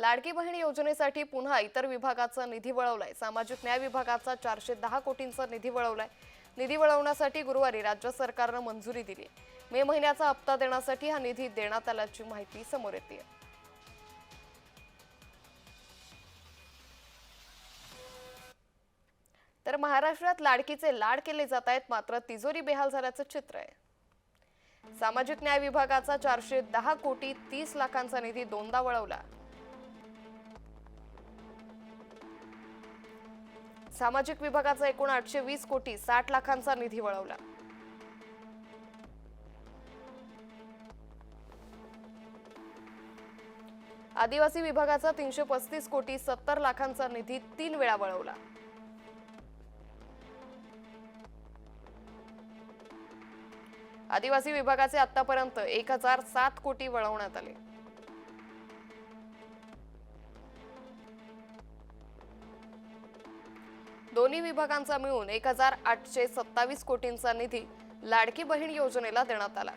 लाडकी बहीण योजनेसाठी पुन्हा इतर विभागाचा निधी वळवलाय. सामाजिक न्याय विभागाचा चारशे दहा कोटींचा निधी वळवलाय. निधी वळवण्यासाठी गुरुवारी राज्य सरकारनं मंजुरी दिली. मे महिन्याचा हप्ता देण्यासाठी हा निधी देण्यात आल्याची माहिती समोर येते. तर महाराष्ट्रात लाडकीचे लाड केले जात आहेत मात्र तिजोरी बेहाल झाल्याचं चित्र आहे. सामाजिक न्याय विभागाचा चारशे दहा कोटी तीस लाखांचा निधी दोनदा वळवला. सामाजिक विभागाचा एकूण आठशे वीस कोटी साठ लाखांचा निधी वळवला. आदिवासी विभागाचा तीनशे पस्तीस कोटी सत्तर लाखांचा निधी तीन वेळा वळवला. आदिवासी विभागाचे आतापर्यंत एक हजार सात कोटी वळवण्यात आले. दोन्ही विभागांचा मिळून एक हजार आठशे सत्तावीस कोटींचा निधी लाडकी बहीण योजनेला देण्यात आला.